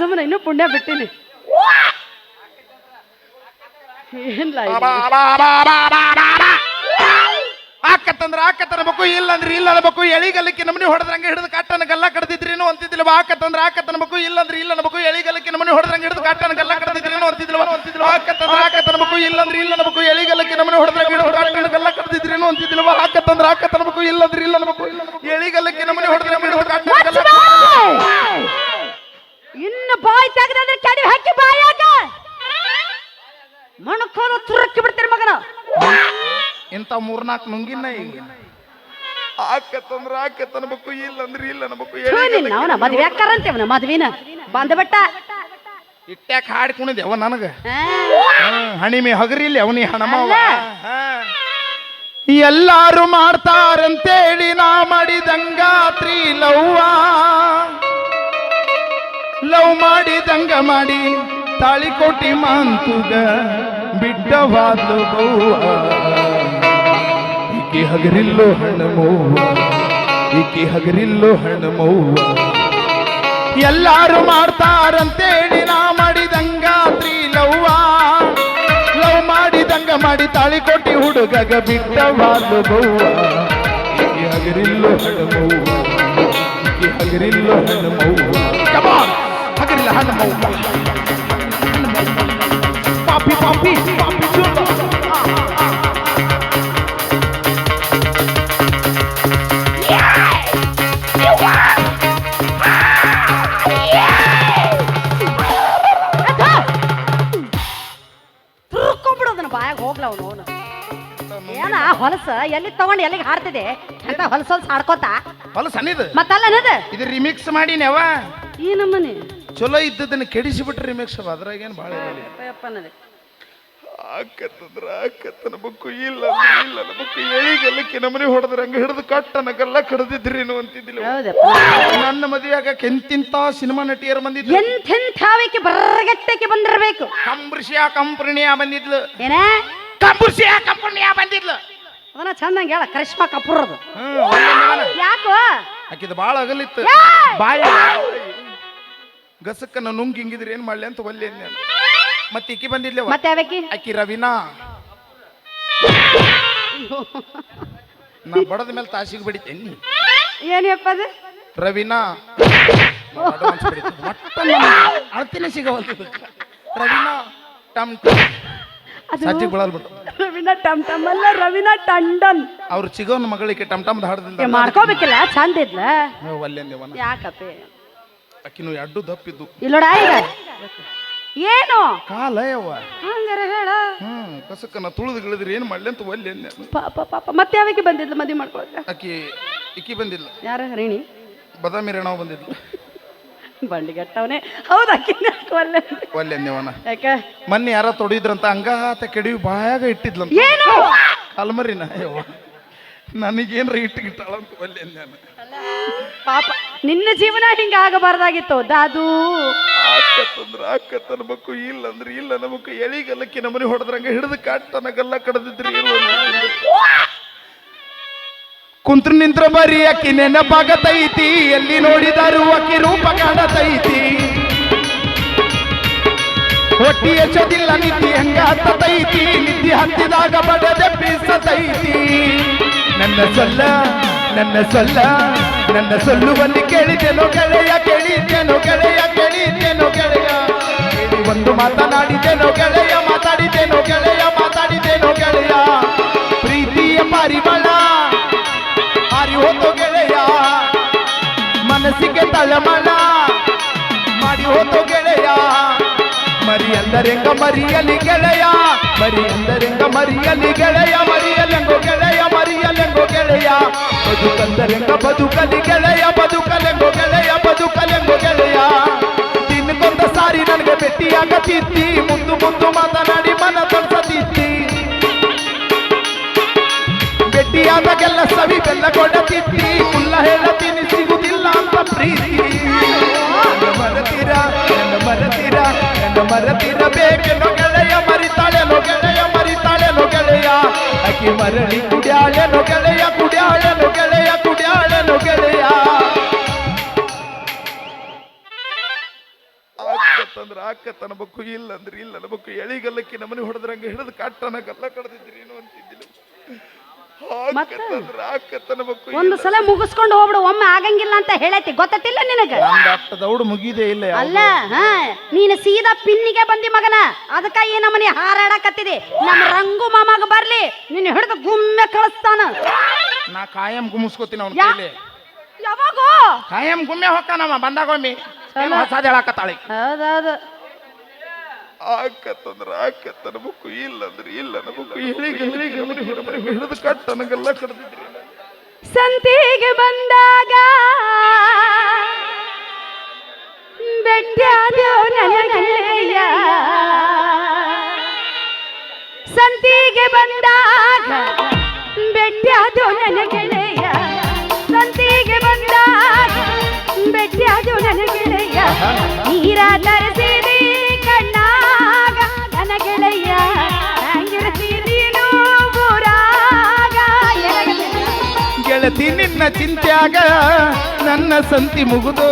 ಸುಮ್ಮನೆ ಇನ್ನೂ ಪುಣ್ಯ ಬಿಟ್ಟಿನಿ. ಏನ್ಲ? ಆಕತ್ತಂದ್ರ ಆಕತ್ತ ಅನ್ಬೇಕು ಇಲ್ಲ ಅಂದ್ರೆ ಇಲ್ಲ ಅನ್ಬೇಕು ಎಳಿಗಲ್ಲಕ್ಕೆ ನಮ್ಮನೆ ಹೊಡೆದ್ರಂಗೆ ಹಿಡಿದು ಕಾಟನ ಗಲ್ಲ ಕಡ್ದಿದ್ರೇನು ಅಂತಿದ್ದಿಲ್ಲ ಆಕತ್ತಂದ್ರ ಆಕತ್ತನ ಅನ್ಬೇಕು ಇಲ್ಲ ಅಂದ್ರೆ ಇಲ್ಲ ಅನ್ಬೇಕು ಎಳಿಗಲ್ಲಕ್ಕೆ ನಮ್ಮನೆ ಹೊಡೆದ್ರಂಗೆ ಹಿಡಿದು ಕಾಟನ ಗಲ್ಲ ಕಡ್ದಿದ್ರೇನು ಅಂತಿದ್ದಿಲ್ಲ ಅಂತಿದ್ದಿಲ್ಲ ಆಕತ್ತಂದ್ರ ಆಕತ್ತನ ಅನ್ಬೇಕು ಇಲ್ಲ ಅಂದ್ರೆ ಇಲ್ಲ ಅನ್ಬೇಕು ಎಳಿಗಲ್ಲಕ್ಕೆ ನಮ್ಮನೆ ಹೊಡೆದ್ರಂಗೆ ಹಿಡಿದು ಕಾಟನ ಗಲ್ಲ ಕಡ್ದಿದ್ರೇನು ಅಂತಿದ್ದಿಲ್ಲ ಆಕತ್ತಂದ್ರ ಆಕತ್ತನ ಅನ್ಬೇಕು ಇಲ್ಲ ಅಂದ್ರೆ ಇಲ್ಲ ಅನ್ಬೇಕು ಎಳಿಗಲ್ಲಕ್ಕೆ ನಮ್ಮನೆ ಹೊಡೆದ್ರಂಗೆ ಹಿಡಿದು ಕಾಟನ ಗಲ್ಲ ಇನ್ನು ಬಾಯಿ ತೆಗೆದ್ರೆ ಕಡಿ ಹಾಕಿ ಬಾಯಾಗ ಮಣಕೋಲು ತುರಕ್ಕಿ ಬಿಡ್ತೀರಿ ಮಗನ. ಇಂಥ ಮೂರ್ನಾಲ್ಕು ನುಂಗಿನ ಈಗ. ಆಕತ್ತಂದ್ರ ಆಕತ್ತ ಅನ್ಬೇಕು ಇಲ್ಲ ಅಂದ್ರೆ ಇಲ್ಲ ಅನ್ಬೇಕು ನಿನ್ನ ಅವನ ಮದ್ವೆ ಅಕ್ಕಾರಂತೇವನ ಮದ್ವಿನ? ಬಂದ್ಬಿಟ್ಟ ಇಟ್ಟ್ಯಾಕ ಹಾಡಿ ಕುಣಿದೆ ಅವ ನನಗ ಹಣಿಮೆ ಹಗರಿಲ್ಲ ಅವನಿ ಹಣಮವ. ಎಲ್ಲಾರು ಮಾಡ್ತಾರಂತೇಳಿ ನಾ ಮಾಡಿದಂಗಾತ್ರಿ ಲವ್ವ. ಲವ್ ಮಾಡಿ, ದಂಗ ಮಾಡಿ, ತಾಳಿ ಕೊಟ್ಟಿ ಮಾಂತುಗ, ಬಿಟ್ಟವಾದ್ಲು ಈಕೆ ಹಗರಿಲ್ಲೋ ಮೌವ ಈಕಿ ಹಗರಿಲ್ಲೋ ಹಣ್ಣಮವ್ವ ಎಲ್ಲಾರು ಮಾಡ್ತಾರಂತೇಳಿ ನಾ ಮಾಡಿದಂಗ ಲವ್ವ. ಲವ್ ಮಾಡಿದಂಗ ಮಾಡಿ, ತಾಳಿ ಕೊಟ್ಟಿ ಹುಡುಗಗ ಬೌವ ಈಕಿ ಹಗರಿಲ್ಲೋ ಹಣ್ಣಮವ್ವ ಈಕಿ ಹಗರಿಲ್ಲೋ ಹಣ್ಣಮವ್ವ ಕಮಾನ್ ತುರ್ಕೊಂಡ್ಬಿಡೋದನ್ನ ಬಾಯಾಗ ಹೋಗ್ಲ ಅವನು ಅವನು. ಏನ ಹೊಲಸ? ಎಲ್ಲಿ ತಗೊಂಡು ಎಲ್ಲಿಗೆ ಹಾಡ್ತಿದೆ ಅಂತ ಹೊಲಸ ಹೊಲಸ ಹಾಡ್ಕೋತ? ಹೊಲಸ ಸಣ್ಣಿದು ಮತ್ತಲ್ಲ ಅನ್ನದ? ಇದು ರಿಮಿಕ್ಸ್ ಮಾಡಿನವ ಈ ನಮ್ಮನೆ ಚಲೋ ಇದ್ದದನ್ನ ಕೆಡಿಸಿಬಿಟ್ರೆ ಬಿಟ್ರಿ ಅದ್ರಾಗೇನು ಭಾಳ ಇರಲಿ ಅಪ್ಪಯ್ಯಪ್ಪ ಅನ್ನದೆ ಆಕತ್ತಂದ್ರ ಆಕತ್ತನ ಬುಕ್ಕು ಇಲ್ಲ ಅಂದ್ರೆ ಇಲ್ಲ. ಬುಕ್ಕು ಎಳಿಗಲ್ಲಕ್ಕೆ ನಮ್ಮನೆ ಹೊಡೆದ್ರ ಹಂಗೆ ಹಿಡಿದು ಕಟ್ಟನ ಗಲ್ಲ ಕಡ್ದಿದ್ರೇನು ಅಂತಿದ್ದಿಲ್ಲ. ಹೌದಪ್ಪ. ನನ್ನ ಮದುವೆಯಾಗ ಕೆಂತಿಂತ ಸಿನಿಮಾ ನಟಿಯರು ಬಂದಿದ್ರು. ಎಂಥೆಂಥಾವಿಕೆ ಬರಗಟ್ಟಕ್ಕೆ ಬಂದಿರಬೇಕು. ಕಂಬ್ರಿಸಿಯ ಕಂಪನಿಯ ಬಂದಿದ್ಲು. ಏನ? ಕಂಬ್ರಿಸಿಯ ಕಂಪನಿಯ ಬಂದಿದ್ಲು. ಅದನ್ನ ಚಂದಂಗೆ ಹೇಳ. ಕರಿಷ್ಮಾ ಕಪೂರ್ ಅದು ಯಾಕೋ? ಆಕಿದ ಬಾಳ ಅಗಲಿತ್ತು ಏಯ್! ಬಾಯ ನಾನು ನುಂಗ್ ಹಿಂಗಿದ್ರೆ ಏನ್ ಮಾಡ್ಲಿ ಅಂತ ಒಲ್ಲೆ ಅಂದೆ ನಾನು. ಮತ್ತೆ ಇಕ್ಕಿ ಬಂದಿದ್ಲೆ ಮತ್ತೆ ಯಾವಕಿ ಆಕಿ ರವಿನಾ. ನಾ ಬಡದ ಮೇಲೆ ತಾಸಿಗೆ ಬಡಿತೇನಿ ಏನಪ್ಪ ಅದು? ರವಿನಾ. ಅಳತಿನ ರವಿನಾ ಟಮ್ ಟಮ್. ಅದು ಸಜ್ಜಿಗೆ ಬಳಲ್ಬಿಟ್ಟು. ರವಿನಾ ಟಮ್ ಟಮ್ ಅಲ್ಲ ರವೀನಾ ಟಂಡನ್. ಅವ್ರು ಸಿಗೋನ್ ಮಗಳಿಗೆ ಟಮ್ ಟಮ್ ಏ, ಹಾಡ್ದಿಲ್ಲ ಮಾಡ್ಕೋಬೇಕಿಲ್ಲ ಚಂದ ಇದ್ಲ. ಒಲ್ಲೆ ಯಾಕಪ್ಪೆ? ಆಕಿನು ಎಡ್ಡು ದಪ್ಪಿದ್ದು. ಇಲ್ಲೋಡ ಈಗ ಏನು? ಕಾಲ ಯವ್ವ ಹಂಗಾರ ಹೇಳ. ಹ್ಮ್ ಕಸಕ್ಕನ್ನ ತುಳಿದು ಗಿಳಿದ್ರಿ ಏನ್ ಮಾಡ್ಲಿ ಅಂತ ಒಲ್ಲೆ ಅಂದೆ ಪಾಪ ಪಾಪ. ಮತ್ತೆ ಯಾವಕ್ಕೆ ಬಂದಿದ್ಲು ಮದುವೆ ಮಾಡ್ಕೊಳಕ ಆಕಿ ಇಕ್ಕಿ ಬಂದಿಲ್ಲ. ಯಾರ ರೇಣಿ? ಬದಾಮಿ ರೇಣವ್ ಬಂದಿದ್ಲು. ಬಂಡಿಗಟ್ಟವನೇ. ಹೌದಾ ಒಲ್ಲೆ ಒಲ್ಲೆ ಅಂದೇವನ ಯಾಕೆ? ಮೊನ್ನೆ ಯಾರ ತೊಡಿದ್ರಂತ ಹಂಗಾತ ಕೆಡವಿ ಬಾಯಾಗ ಇಟ್ಟಿದ್ಲಂತ. ಏನು? ಅಲ್ಮರಿನ ಯವ್ವ ನನಗೇನ್ರ ಇಟ್ಟು ಗಿಟ್ಟಾಳ ಅಂತ ಒಲ್ಲೆ ಅಂದೆ ಪಾಪ. ನಿನ್ನ ಜೀವನ ಹಿಂಗ ಆಗಬಾರ್ದಾಗಿತ್ತು. ದಾದು. ಆಕತ್ತಂದ್ರ ಆಕತ್ತ ಅನ್ಬೇಕು ಇಲ್ಲ ಅಂದ್ರೆ ಇಲ್ಲ ನಮಕು ಎಳಿಗಲ್ಲಕ್ಕೆ ನಮ್ಮನೆ ಹೊಡೆದ್ರಂಗ ಹಿಡಿದು ಕಾಟನ ಗಲ್ಲ ಕಡದಿದ್ರಿ ಕುಂತ್ರ ನಿಂತ್ರ ಬರೀ ಅಕ್ಕಿ ನೆನಪಾಗತೈತಿ, ಎಲ್ಲಿ ನೋಡಿದಾರು ಅಕ್ಕಿ ರೂಪ ಕಾಣತೈತಿ. ಹೊಟ್ಟಿ ಎಚ್ಚದಿಲ್ಲ, ನಿದ್ದಿ ಹಂಗ ಹತ್ತತೈತಿ ನಿಧಿ ಹತ್ತಿದಾಗ ಬಡದೆ ಬೀಸತೈತಿ ನನ್ನ ಸೊಲ್ಲ ನನ್ನ ಸೊಲ್ಲ. ನನ್ನ ಸೊಲ್ಲುವಲ್ಲಿ ಕೇಳಿದೆನೋ ಗೆಳೆಯ, ಕೇಳಿದ್ದೇನೋ ಗೆಳೆಯ ಕೇಳಿದ್ದೇನೋ ಗೆಳೆಯ. ಒಂದು ಮಾತನಾಡಿದ್ದೇನೋ ಗೆಳೆಯ, ಮಾತಾಡಿದ್ದೇನೋ ಗೆಳೆಯ ಮಾತಾಡಿದ್ದೇನೋ ಗೆಳೆಯ. ಪ್ರೀತಿಯ ಪರಿಮಳ ಹಾರಿ ಹೋದೋ ಗೆಳೆಯ. ಮನಸ್ಸಿಗೆ ತಳಮಳ ಮರಿ ಅಂದರೆಂಗ ಮರಿಯಲಿ ಗೆಳೆಯ ಮರಿ ಎಂದರೆಂಗ ಮರಿಯಲಿ ಗೆಳೆಯ ಮರಿಯಲೆಂಗೋ ಗೆಳೆಯ ಮರಿಯಲೆಂಗೋ ಗೆಳೆಯ. ಬದುಕಂದರೆಂಗ ಬದುಕಲಿ ಗೆಳೆಯ ಬದುಕಲೆಂಗೋ ಗೆಳೆಯ ಬದುಕಲೆಂಗೋ ಗೆಳೆಯ. ದಿನಕ್ಕೊಂದ ಸಾರಿ ನನಗೆ ಭೇಟಿಯಾಗತಿತ್ತಿ ಮುಂದು ಮುಂದು ಮಾತನಾಡಿ ಮನ ತೊಡ್ಸತಿತ್ತಿ ಭೇಟಿಯಾದಾಗೆಲ್ಲ ಸವಿ ಬೆಲ್ಲ ಕೊಡತಿತ್ತಿ ಕುಲ್ಲ ಹೇಳತೀನಿ ಸಿಗುದಿಲ್ಲ ಅಂತ ಪ್ರೀತಿ. ಮರತೀರ, ನನ್ನ ಮರತೀರ ನನ್ನ ಮರತೀರ ಬೇಕೆನೋ ಗೆಳೆಯ ಮರಿತಾಳೆನೋ ಗೆಳೆಯ ಮರಿತಾಳೆನೋ ಗೆಳೆಯ ಅಕ್ಕಿ ಮರಳಿ ಕುಡ್ಯಾಳೆನೋ ಗೆಳೆಯ ಕುಡ್ಯಾಳೆನೋ ಗೆಳೆಯ ಕುಡ್ಯಾಳೆನೋ ಗೆಳೆಯ ಆಕತ್ ಅನ್ಬೇಕು ಇಲ್ಲ ಅಂದ್ರೆ ಇಲ್ಲ. ಅನ್ಬೇಕು ಎಳಿಗಲ್ಲಕ್ಕೆ ನಮ್ಮನೆ ಹೊಡೆದ್ರಂಗೆ ಹಿಡಿದು ಕಟ್ಟನ ಗಲ್ಲ ಕಡ್ದಿ ಒಂದು ಸಲ ಮುಗಿಸ್ಕೊಂಡು ಹೋಗ್ಬಿಡು ಒಮ್ಮೆ ಆಗಂಗಿಲ್ಲ ಅಂತ ಹೇಳೈತಿ ಗೊತ್ತಿಲ್ಲ ನಿನಗ? ದೌಡ್ ಮುಗಿದೇ ಇಲ್ಲ ಅಲ್ಲ ಹಾ ನೀನು ಸೀದಾ ಪಿನ್ನಿಗೆ ಬಂದಿ ಮಗನ ಅದಕ್ಕ ಈ ನಮ್ಮನೆ ಹಾರಾಡಕತ್ತಿದೆ. ನಮ್ಮ ರಂಗು ಮಾಮಾಗ ಬರ್ಲಿ ನಿನ್ನ ಹಿಡಿದು ಗುಮ್ಮೆ ಕಳಿಸ್ತಾನ. ನಾ ಕಾಯಂ ಗುಮ್ಸ್ಕೋತೀನಿ ಅವ್ನ ಕೈಲಿ. ಯಾವಾಗೋ? ಕಾಯಂ ಗುಮ್ಮೆ ಹೋಗ್ತಾನಮ್ಮ ಬಂದಾಗೊಮ್ಮೆ. ಏನು ಹೊಸದ್ ಹೇಳಾಕತ್ತಾಳಿ? ಹೌದೌದು. ಆಕತ್ತಂದ್ರ ಆಕತ್ತ ಅನ್ಬೇಕು ಇಲ್ಲ ಅಂದ್ರೆ ಇಲ್ಲ ಅನ್ಬೇಕು ನಮ್ಮನೆ ಹೊಡೆದ್ರೆ ಹಿಡಿದು ಕಟ್ಟನ ಗಲ್ಲ ಕಡ್ದಿದ್ರಿ ಸಂತಿಗೆ ಬಂದಾಗ ಬೆಟ್ಟಾದ್ಯೋ ನನಗೆಯ ಸಂತಿಗೆ ಬಂದಾಗ ಬೆಟ್ಟಾದ್ಯೋ ನನಗೆಳೆಯ ಗೆಳೆಯ ಸಂತಿಗೆ ಬಂದಾಗ ಬೆಟ್ಟಾದ್ಯೋ ನನಗೆಳೆಯ ಗೆಳೆಯ ನಿನ್ನ ಚಿಂತ್ಯಾಗ ನನ್ನ ಸಂತಿ ಮುಗಿದು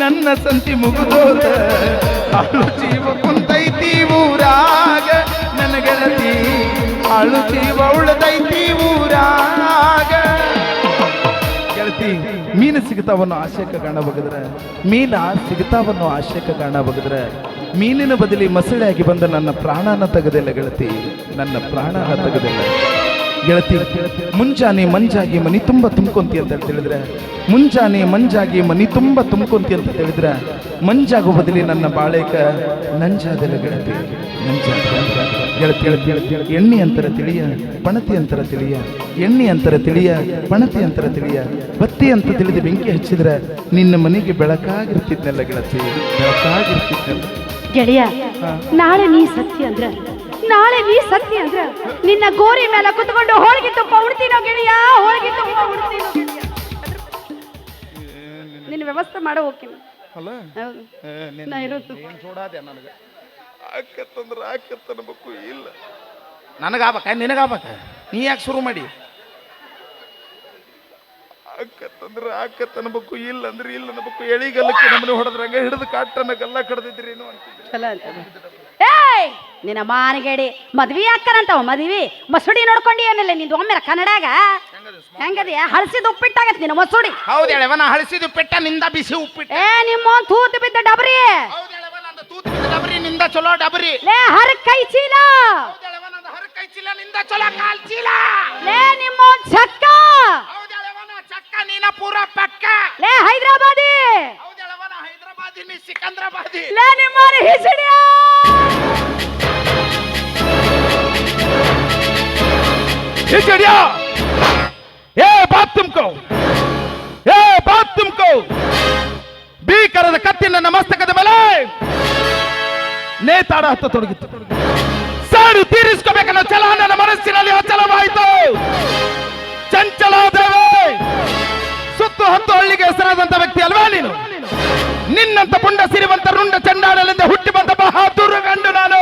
ನನ್ನ ಸಂತಿ ಮುಗಿದೋದ ಅಳು ಜೀವ ಕುಂತೈತಿ ಊರಾಗ ನನ್ನ ಗೆಳತಿ ಅಳು ಜೀವ ಉಳದೈತಿ ಊರಾಗ. ಗೆಳತಿ, ಮೀನು ಸಿಗ್ತಾವನ್ನು ಆಶಯಕ್ಕೆ ಕಾಣ ಬಗದ್ರೆ ಮೀನ ಸಿಗ್ತಾವನ್ನು ಆಶಯಕ್ಕೆ ಕಾಣ ಬಗದ್ರೆ ಮೀನಿನ ಬದಲಿ ಮಸಳೆಯಾಗಿ ಬಂದ ನನ್ನ ಪ್ರಾಣನ ತೆಗೆದಿಲ್ಲ ಗೆಳತಿ. ನನ್ನ ಪ್ರಾಣನ ತೆಗೆದಿಲ್ಲ. ಗೆಳತಿ ಮುಂಜಾನೆ ಮಂಜಾಗಿ ಮನಿ ತುಂಬ ತುಂಬ್ಕೊಂತಿ ಅಂತ ಹೇಳಿದ್ರೆ ಮುಂಜಾನೆ ಮಂಜಾಗಿ ಮನಿ ತುಂಬ ತುಂಬ್ಕೊಂತಿ ಅಂತ ಹೇಳಿದ್ರೆ ಮಂಜಾಗೋ ಬದಲಿ ನನ್ನ ಬಾಳೆಕ ನಂಜಾದೆಲ್ಲ ಗೆಳತಿ ನಂಜಾದ. ಗೆಳತಿ ಗೆಳತಿ ಗೆಳತಿ ಎಣ್ಣೆ ಅಂತರ ತಿಳಿಯ ಪಣತಿ ಅಂತರ ತಿಳಿಯ ಎಣ್ಣೆ ಅಂತರ ತಿಳಿಯ ಪಣತಿ ಅಂತರ ತಿಳಿಯ ಬತ್ತಿ ಅಂತ ತಿಳಿದು ಬೆಂಕಿ ಹಚ್ಚಿದ್ರೆ ನಿನ್ನ ಮನೆಗೆ ಬೆಳಕಾಗಿರ್ತಿದ್ನಲ್ಲ ಗೆಳತಿ ಬೆಳಕಾಗಿರ್ತಿದ್ನಲ್ಲ. ಗೆಳೆಯ ನಾಳೆ ನೀ ಸತ್ಯ ಅಂದ್ರ ನಾಳೆ ನೀ ಸತ್ಯ ಅಂದ್ರ ನಿನ್ನ ಗೋರಿ ಮೇಲೆ ಕುತ್ಕೊಂಡು ಹೋಳಿಗೆ ತುಪ್ಪ ಉಡ್ತೀನೋ ಗಿಳಿಯ ಹೋಳಿಗೆ ತುಪ್ಪ ಉಡ್ತೀನೋ ನಿನ್ನ ವ್ಯವಸ್ಥೆ ಮಾಡೋ ಹೋಗ್ತೀನಿ ಅಲ್ಲ? ಹೌದು. ನಾ ಇರೋದು ಏನ್ ಚೂಡಾದೆ ನನಗೆ? ಆಕತ್ತಂದ್ರೆ ಆಕತ್ತ ಅನ್ಬೇಕು ಇಲ್ಲ. ನನಗಾಬೇಕ ನಿನಗಾಬೇಕ ನೀ ಯಾಕೆ ಶುರು ಮಾಡಿ? ಆಕತ್ತಂದ್ರೆ ಆಕತ್ತ ಅನ್ಬೇಕು ಇಲ್ಲ ಅಂದ್ರೆ ಇಲ್ಲ ಅನ್ಬೇಕು ಎಳಿಗಲ್ಲಕ್ಕೆ ನಮ್ಮನೆ ಹೊಡೆದ್ರಂಗ ಹಿಡಿದು ಕಾಟನ ಗಲ್ಲ ಕಡ್ದಿದ್ರಿ ಏನು ಅಂತಿದ್ದೆ. ಅಂತ. ನಿನ್ನ ಮಾನಗೇಡಿ ಮದ್ವಿ ಅಕ್ಕನಂತವ ಮದ್ವಿ. ಮಸೂಡಿ ನೋಡ್ಕೊಂಡಿ ಏನಿಲ್ಲ ನಿಂದು ಒಮ್ಮೆ ಕನ್ನಡಾಗ? ಹೆಂಗದಿಯ ಹಳಸಿದ ಉಪ್ಪಿಟ್ಟಾಗತ್ತೆ ನಿನ್ನ ಮಸೂಡಿ. ಹೌದು ಎಳೆವ ನಾ ಹಳಿಸಿದ್ದು ಪೆಟ್ಟ ನಿಂದ ಬಿಸಿ ಉಪ್ಪಿಟ್ಟ. ಏ ನಿಮ್ಮ ತೂತು ಬಿದ್ದ ಡಬರಿ. ಹೌದು ನಂದು ತೂತು ಬಿದ್ದ ಡಬರಿ ನಿಂದ ಚಲೋ ಡಬರಿ. ಲೇ ಹರ ಕೈ ಚೀಲ. ಹೌದು ನಂದು ಹರ ಕೈ ಚೀಲ ನಿಂದ ಚಲೋ ಕಾಲ್ ಚೀಲ. ಲೇ ನಿಮ್ಮ ಚಕ್ಕ. ಹೌದು ಎಳೆವ ನಾ ಚಕ್ಕ ನೀನ ಪೂರ ಪಕ್ಕ. ಲೇ ಹೈದರಾಬಾದಿ. ಹೌದು ಎಳೆವ ನಾ ಹೈದರಾಬಾದಿ ನೀ ಸಿಕಂದ್ರಾಬಾದಿ. ಲೇ ನಿಮ್ಮ ಹಿಸಿಡಿಯ? हिचड़िया ए बात तुमको ए बात तुमको ಭೀಕರದ ಕತ್ತಿ ನನ್ನ ಮಸ್ತಕದ ಮೇಲೆ ನೇತಾಡ ಹತ್ತ ತೊಡಗಿತ್ತು ಸಾಡು ತೀರಿಸ್ಕೋಬೇಕನ್ನೋ ಛಲ ನನ್ನ ಮನಸ್ಸಿನಲ್ಲಿ ಅಚಲವಾಯಿತು ಚಂಚಲಾದೇವೆ ಸುತ್ತು ಹತ್ತು ಹಳ್ಳಿಗೆ ಹೆಸರಾದಂತ ವ್ಯಕ್ತಿ ಅಲ್ವಾ ನೀನು ನಿನ್ನಂತ ಪುಂಡ ಸಿರಿವಂತ ರುಂಡ ಚಂಡಾಡಲಿಂದ ಹುಟ್ಟಿ ಬಂದ ಬಹಾದೂರು ಗಂಡು ನಾನು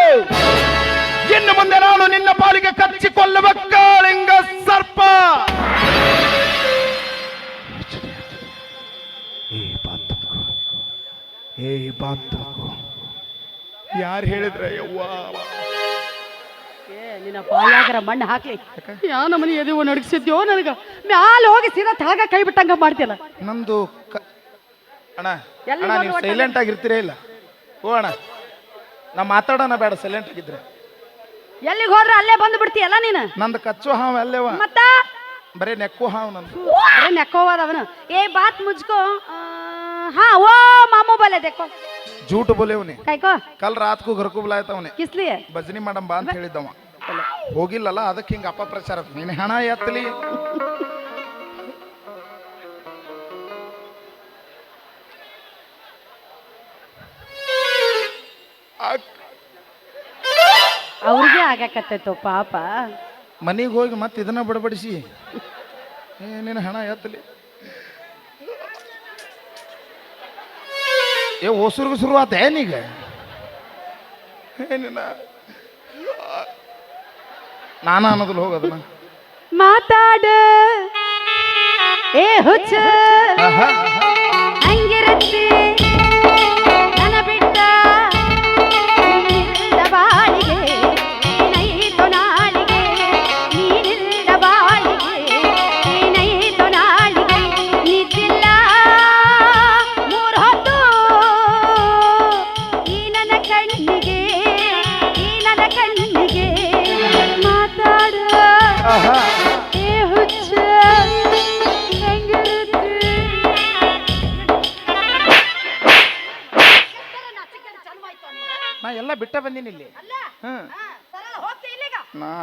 ಇನ್ನು ಮುಂದೆ ನಾನು ನಿನ್ನ ಪಾಲಿಗೆ ಕಚ್ಚಿಕೊಳ್ಳುವ ಕಾಳಿಂಗ ಸರ್ಪ. ಏ ಬಾತ್ ಯಾರು ಹೇಳಿದ್ರೆ ಯವ್ವ? ಏ ನಿನ್ನ ಬಾಯಾಗರ ಮಣ್ಣು ಹಾಕ್ಲಿ. ಯಾ ನಮ್ಮನೆ ಎದುವು ನಡಗಿಸಿದ್ಯೋ ನನಗ? ಮ್ಯಾಲ ಹೋಗಿ ಸೀದಾ ತಾಗ ಕೈ ಬಿಟ್ಟಂಗ ಮಾಡ್ತಿಲ್ಲ ನಮ್ದು ಕ- ಅಣ್ಣ ಎಲ್ಲಿ ಅಣ್ಣ ನೀವು? ಸೈಲೆಂಟ್ ಆಗಿರ್ತೀರೇ ಇಲ್ಲ? ಓ ಅಣ್ಣ ನಾ ಮಾತಾಡೋಣ ಬೇಡ ಸೈಲೆಂಟ್ ಆಗಿದ್ರೆ. ಎಲ್ಲಿಗೆ ಹೋದ್ರ ಅಲ್ಲೇ ಬಂದು ಬಿಡ್ತೀಯಲ್ಲ ನೀನು? ನಂದು ಕಚ್ಚು ಹಾವ್ ಅಲ್ಲೇವ ಮತ್ತ? ಬರೀ ನೆಕ್ಕು ಹಾವ್ ನಂದು. ಅರೆ ನೆಕ್ಕೋವಾದ ಅವನು ಏ ಬಾತ್ ಮುಜ್ಕೋ. ಆ, ಹಾ ಓ ಮಾಮೂ ಬಲೆ ದೇಕೋ ಜೂಟ್ ಬೋಲೇವ್ನಿ. ಕಾಯ್ಕೋ ಕಲ್ ರಾತ್ಗೂ ಗರ್ಕು ಬಲಾಯ್ತವನಿ. ಕಿಸ್ಲಿ ಭಜನಿ ಬಾ ಅಂತ ಹೇಳಿದ್ದವ. ಹೋಗಿಲ್ಲಲ್ಲ ಅದಕ್ಕೆ ಹಿಂಗ ಅಪಪ್ರಚಾರ. ನೀನು ಹಣ ಎತ್ತಲಿ ಅವ್ರಿಗೆ ಆಗಾಕತ್ತೈತೋ ಪಾಪ. ಮನೆಗೆ ಹೋಗಿ ಮತ್ತೆ ಇದನ್ನ ಬಡಬಡಿಸಿ. ಏನೇನು ನೀನು ಹಣ ಎತ್ತಲಿ. ಏ ಹೊಸರ್ಗು ಶುರು ಆತ ಏನೀಗ? ಏನಿನ ನಾನ ಅನ್ನೋದಿಲ್ಲ ಹೋಗೋದನ್ನ ಮಾತಾಡ. ಏ ಹುಚ್ಚ. ಹಂಗಿರುತ್ತೆ.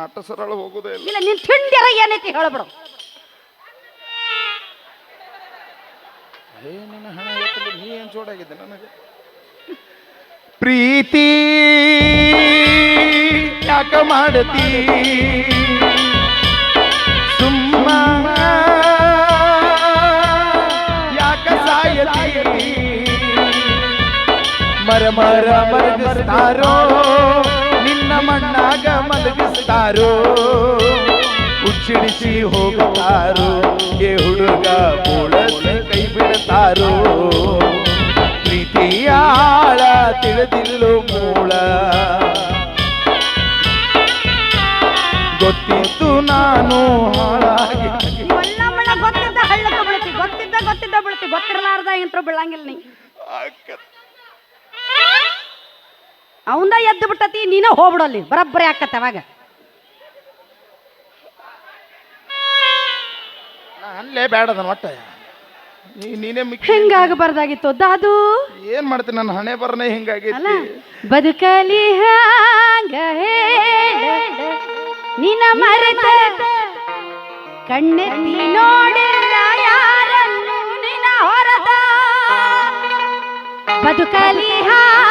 ಆಟ ಸರಳ ಹೋಗೋದೇ ಇಲ್ಲ. ಇಲ್ಲ ನಿನ್ ತಿಂಡಿರ ಏನೈತಿ ಹೇಳ್ಬಿಡು. ಏ ನಿನ್ನ ಹಣ ಎತ್ತಲಿ ನೀ ಏನ್ ಜೋಡಾಗಿದ್ದೆ ನನಗೆ? ಪ್ರೀತಿ ಯಾಕ ಮಾಡತಿ? ಸುಮ್ಮ ಯಾಕ ಸಾಯತಿ ಮರ ಮರ ಮಲಗಿಸ್ತಾರೋ ನಿನ್ನ ಮಣ್ಣಾಗ ಮಲಗಿಸ್ತಾರೋ ಉಚ್ಚಿಡಿಸಿ ಹೋಗುತ್ತಾರೋ ಏ ಹುಡುಗ ಬೋಳಲ್ಲಿ ಕೈ ಬಿಡುತ್ತಾರೋ ಪ್ರೀತಿಯ ಆಳ ತಿಳಿದಿಲ್ಲು ಮೂಳ. ಗೊತ್ತಿತ್ತು ನಾನು ಹಾಳಾಗಿ. ಗೊತ್ತಿದ್ದ ಹಳ್ಳಕ್ಕ ಬೀಳ್ತಿ ಗೊತ್ತಿದ್ದ ಗೊತ್ತಿದ್ದ ಬೀಳ್ತಿ ಗೊತ್ತಿರಲಾರ್ದ ಇಂಟ್ರು ಬೀಳಂಗಿಲ್ಲ ನೀ. ಅವಂದ ಎದ್ದು ಬಿಟ್ಟತಿ ನೀನ ಹೋಗ್ಬಿಡಲ್ಲಿ ಬರಬ್ಬರಿ ಆಕತ್ತೆ ಅವಾಗ. ಅಲ್ಲೇ ಬೇಡದ ಒಟ್ಟೆ. ನೀ ನೀನೇ ಮಿಕ್ಕಿ ಹೆಂಗಾಗಬಾರ್ದಾಗಿತ್ತು. ದಾದು. ಏನ್ ಮಾಡ್ತೀನಿ ನನ್ನ ಹಣೆ ಬರನೇ ಹಿಂಗಾಗಿ ಹಿಂಗಾಗೈತಿ ಬದುಕಲಿ ನೀನ ಹೇಳ. ನಿನ ಮರೆತ ಕಣ್ಣೆತ್ತಿ ನೋಡಿಲ್ಲ ಯಾರನ್ನು ನಿನ ಹೊರದ ಬದುಕಲಿ ಹ್ಯಾಂಗ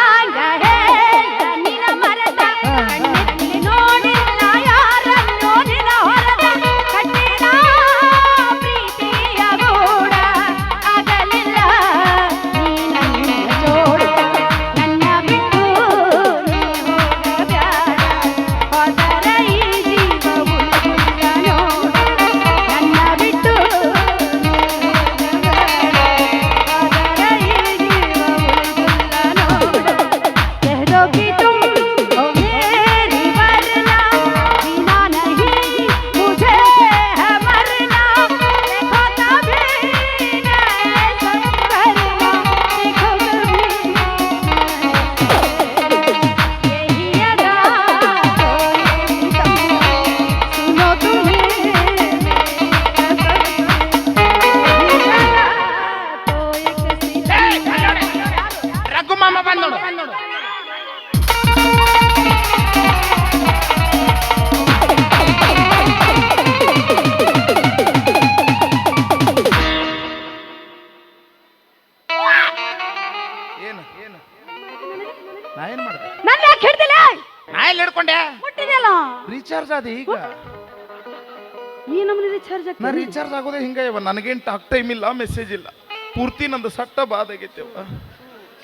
ಏನು? ಏನು? ನಾ ಏನ್ ಮಾಡಿದೆ? ನನ್ನ ಯಾಕೆ ಹಿಡ್ದಿಲ್ಲ? ನಾ ಎಲ್ಲಿ ಹಿಡ್ಕೊಂಡೆ? ರೀಚಾರ್ಜ್ ಆದ ಈಗ. ಈ ನಮ್ನಿ ರಿಚಾರ್ಜ್ ನಾ ರೀಚಾರ್ಜ್ ಆಗೋದೇ ಹಿಂಗ ಇವ ನನಗೇನ್ ಟಾಕ್ ಟೈಮ್ ಇಲ್ಲ ಮೆಸೇಜ್ ಇಲ್ಲ. ಪೂರ್ತಿ ನಂದು ಸಟ್ಟ ಬಾದಾಗೈತೆವ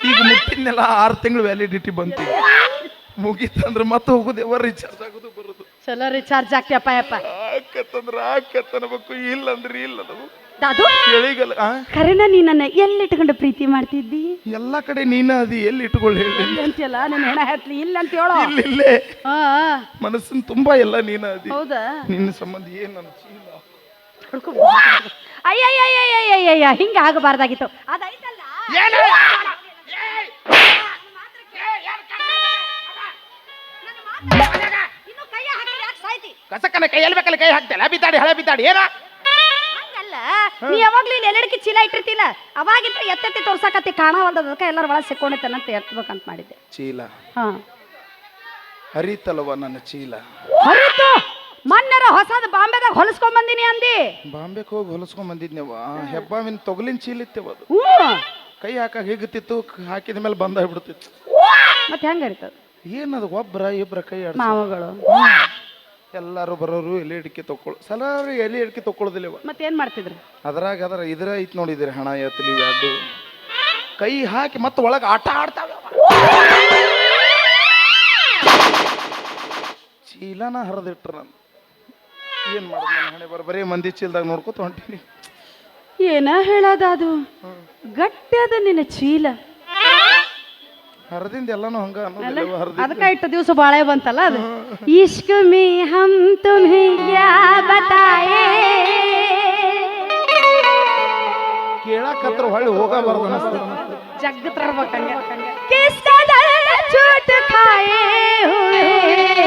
ಈಗ ಮುಟ್ಟಿದ್ನೆಲ್ಲ ಆರು ತಿಂಗಳು ವ್ಯಾಲಿಡಿಟಿ ಬಂತು ಮುಗೀತಂದ್ರೆ ಮತ್ತೆ ಹೋಗುದೇವ ರೀಚಾರ್ಜ್ ಆಗೋದು ಬರೋದು. ಚಲೋ ರೀಚಾರ್ಜ್ ಆಗ್ತೀಯಪ್ಪ ಯಪ್ಪ. ಆಕತ್ತಂದ್ರ ಆಕತ್ತ ಅನ್ಬೇಕು ಇಲ್ಲ ಅಂದ್ರೆ ಇಲ್ಲ ನಾವು ದಾದು ಹೇಳಿಗಲ್ಲ ಆ? ಕರೆನ ನೀ ನನ್ನ ಎಲ್ಲಿ ಇಟ್ಕೊಂಡು ಪ್ರೀತಿ ಮಾಡ್ತಿದ್ದಿ? ಎಲ್ಲ ಕಡೆ ನೀನ ಅದಿ ಎಲ್ಲಿ ಇಟ್ಕೊಳ್ಳಿ ಹೇಳಿ. ಇಲ್ಲ ಅಂತೀಯಲ್ಲ ನನ್ನ ಹೆಣ ಹತ್ಲಿ ಇಲ್ಲ ಅಂತ ಹೇಳೋ? ಇಲ್ಲ ಇಲ್ಲೇ. ಆ ಮನಸ್ಸಿನ ತುಂಬಾ ಎಲ್ಲ ನೀನ ಅದಿ. ಹೌದಾ? ನಿನ್ನ ಸಂಬಂಧ ಏನು ನನ್ನ ಚೀಲ? ಅಯ್ಯಯ್ಯಯ್ಯಯ್ಯಯ್ಯಯ್ಯ ಹಿಂಗ ಆಗಬಾರ್ದಾಗಿತ್ತು. ಅದೈತಲ್ಲ ಏನು? ಕಸಕ್ಕನ ಕೈ ಹೇಳ್ಬೇಕಲ್ಲ ಬೇಕಲ್ಲಿ ಕೈ ಹಾಕ್ತಲ್ಲ ಬಿದ್ದಾಡಿ ಹಳೆ ಬಿದ್ದಾಡಿ ಏನ? ಹಂಗಲ್ಲ ನೀ ಯಾವಾಗ್ಲೂ ಇಲ್ಲಿ ಎಲ್ಲೆಡಕ್ಕೆ ಚೀಲ ಇಟ್ಟಿರ್ತಿಲ್ಲ ಅವಾಗಿದ್ರೆ ಎತ್ತೆತ್ತಿ ತೋರ್ಸಕತ್ತಿ ಕಾಣವಲ್ದದಕ್ಕೆ ಎಲ್ಲರ ಒಳಗೆ ಸಿಕ್ಕೊಂಡಿತ್ತೇನಂತ ಎತ್ತಬೇಕಂತ ಮಾಡಿದ್ದೆ. ಚೀಲ. ಹಾ. ಹರಿತಲ್ವ ನನ್ನ ಚೀಲ? ಹರಿತ. ಮನ್ನರ ಹೊಸದ ಬಾಂಬೆದಾಗ ಹೊಲಸ್ಕೊಂಡ್ ಬಂದಿನಿ ಅಂದಿ. ಬಾಂಬೆಗೆ ಹೋಗಿ ಹೊಲಸ್ಕೊಂಡ್ ಬಂದಿದ್ನೇವ? ಹೆಬ್ಬಾವಿನ ತೊಗಲಿನ ಚೀಲ ಇತ್ತೇವ ಅದು. ಹ್ಞೂ. ಕೈ ಹಾಕಾಗ ಹಿಗ್ತಿತ್ತು ಹಾಕಿದ ಮೇಲೆ ಬಂದ ಬಿಡ್ತಿತ್ತು ಮತ್ತೆ ಹೆಂಗ ಏನದು ಒಬ್ರ ಇಬ್ರ ಕೈ ಆಡ್ಸ ಮಾವಗಳು. ಎಲ್ಲಾರು ಬರೋರು ಎಲೆ ಅಡಿಕೆ ತಕೊಳ್ಳ ಸಲಾರು ಎಲೆ ಅಡಿಕೆ ತಕೊಳ್ಳೋದಿಲ್ಲ ಮತ್ತೆ ಏನು ಮಾಡ್ತಿದ್ರು? ಅದ್ರಾಗ ಅದರ ಇದ್ರ ಐತ್ ನೋಡಿದ್ರಿ ಹಣ ಎತ್ತಲಿ ಅದು ಕೈ ಹಾಕಿ ಮತ್ತೆ ಒಳಗೆ ಆಟ ಆಡ್ತಾವ ಚೀಲನ ಹರಿದಿಟ್ರ ನಾನು. ಏನು ಮಾಡೋದು ನನ್ನ ಹಣೆ? ಬರ ಬರೀ ಮಂದಿ ಚೀಲದಾಗ ನೋಡ್ಕೊತ ಹೊಂಟೀನಿ. ಏನ ಹೇಳೋದ ಅದು? ಗಟ್ಟಿ ಅದ ನಿನ್ನ ಚೀಲ. ಹರದಿಂದ ಎಲ್ಲಾನು ಹಂಗ ಅದಕ್ಕ ಇಟ್ಟು ದಿವಸ ಬಾಳೆ ಬಂತಲ್ಲ ಅದು? ಇಷ್ಕ ಮೇ ಹಮ್ ತುಮ್ಹಿ ಯಾ ಬತಾಯೇ? ಕೇಳಕತ್ರ ಹೊಳ್ಳಿ ಹೋಗಬಾರ್ದು ಅನಸ್ತದ ಜಗ್ ತರಬೇಕಂಗೆ ಕಿಸ್ಕ ದಲ್ ಛೂಟ್ ಖಾಯೇ ಹುಯೇ?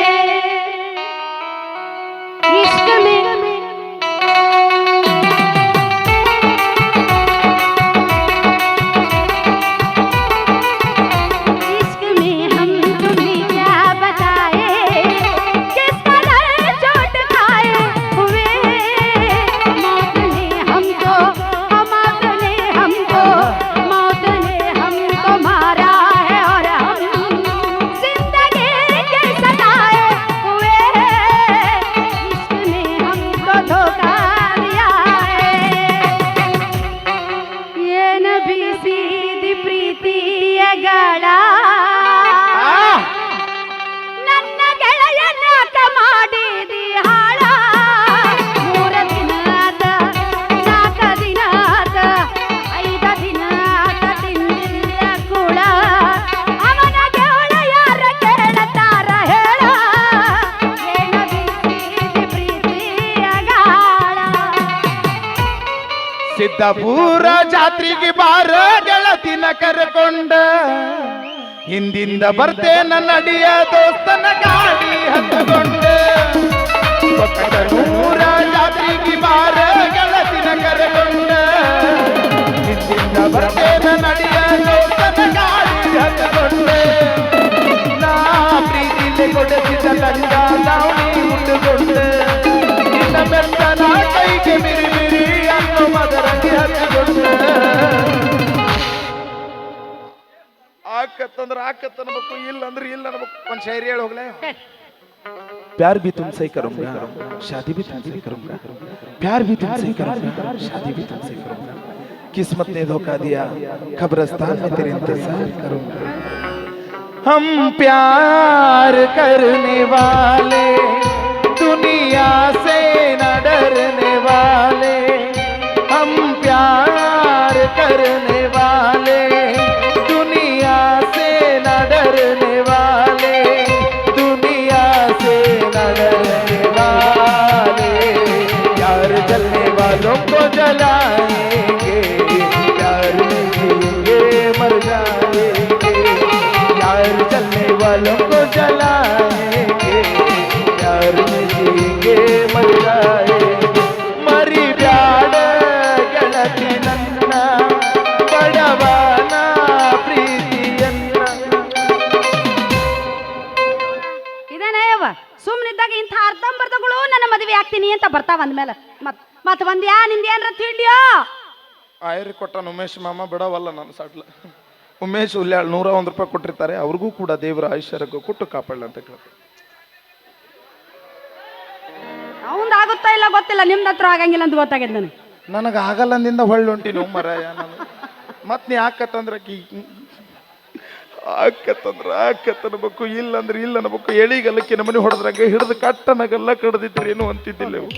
ಸಿದ್ದಪೂರ ಜಾತ್ರೆಗೆ ಬಾರ ಗೆಳತಿನ ಕರೆಕೊಂಡ. ಹಿಂದಿಂದ ಬರ್ತೆ ನನ್ನ ಅಡಿಯ ದೋಸ್ತನ ಗಾಡಿ ಹತ್ತಕೊಂಡ. ಪೂರ ಜಾತ್ರೆಗೆ ಬಾರ ಗೆಳತಿನ ಕರೆಕೊಂಡ. ಹಿಂದಿಂದ ಬರ್ತೆ ನನ್ನ ಅಡಿಯ ದೋಸ್ತನ ಗಾಡಿ ಹತ್ತಕೊಂಡ. ನಾ ಪ್ರೀತಿಲಿ ಕೊಡಿಸಿದ ತಂಡ, ನಾವು ನಿನ್ನ ಬೆತ್ತನ ಕೈಗೆ ಮಿರಿ ಆಕತ್ತಂದ್ರ ಆಕತ್ತ ಅನ್ಬೇಕು ಇಲ್ಲ ಅಂದ್ರೆ ಇಲ್ಲ ಅನ್ಬೇಕು ಒಂದ್ ಶೈರಿ ಹೇಳಿ ಹೋಗ್ಲೇ प्यार भी तुमसे करूंगा शादी भी तुमसे करूंगा प्यार भी तुमसे करूंगा शादी भी तुमसे करूंगा किस्मत ने धोखा दिया कब्रस्तान में तेरे इंतजार करूंगा हम प्यार करने वाले दुनिया से न डरने वाले हम प्यार करने ಆಗ್ತೀನಿ ಅಂತ ಬರ್ತಾವ ಅಂದ್ಮೇಲೆ ಮತ್ ಮತ್ನಿಂದ ಏನ್ರ ತಿಳಿಯೋ ಆಯ್ರಿ ಕೊಟ್ಟನ್ ಉಮೇಶ್ ಮಾಮ ಬಿಡವಲ್ಲ ನಾನು ಸಡ್ಲ ಉಮೇಶ್ ಉಲ್ಯಾಳ್ ನೂರ ಒಂದ್ ರೂಪಾಯಿ ಕೊಟ್ಟಿರ್ತಾರೆ ಅವ್ರಿಗೂ ಕೂಡ ದೇವರ ಐಶ್ವರ್ಯಕ್ಕೂ ಕೊಟ್ಟು ಕಾಪಾಡಲಿ ಅಂತ ಕೇಳ್ತಾರೆ ಅವಂದ್ ಆಗುತ್ತಾ ಇಲ್ಲ ಗೊತ್ತಿಲ್ಲ ನಿಮ್ದ ಹತ್ರ ಆಗಂಗಿಲ್ಲ ಅಂತ ಗೊತ್ತಾಗೈತೆ ನನಗೆ. ನನಗೆ ಆಗಲ್ಲ ಅಂದಿಂದ ಹೊಳ್ಳುಂಟಿ ಮರಾಯ ನಾನು. ಮತ್ ನೀ ಆಕತ್ತಂದ್ರ ಕಿ ಆಕತ್ತಂದ್ರ ಆಕತ್ತನ್ಬೇಕು ಇಲ್ಲ ಅಂದ್ರೆ ಇಲ್ಲ ಅನ್ಬೇಕು ಎಳಿಗಲ್ಲಕ್ಕೆ ನಮ್ಮನೆ ಹೊಡೆದ್ರಂಗೆ ಹಿಡಿದು ಕಟ್ಟನಗೆಲ್ಲ ಕಡ್ದಿದ್ರೇನು ಅಂತಿದ್ದಿಲ್ಲ ಇವು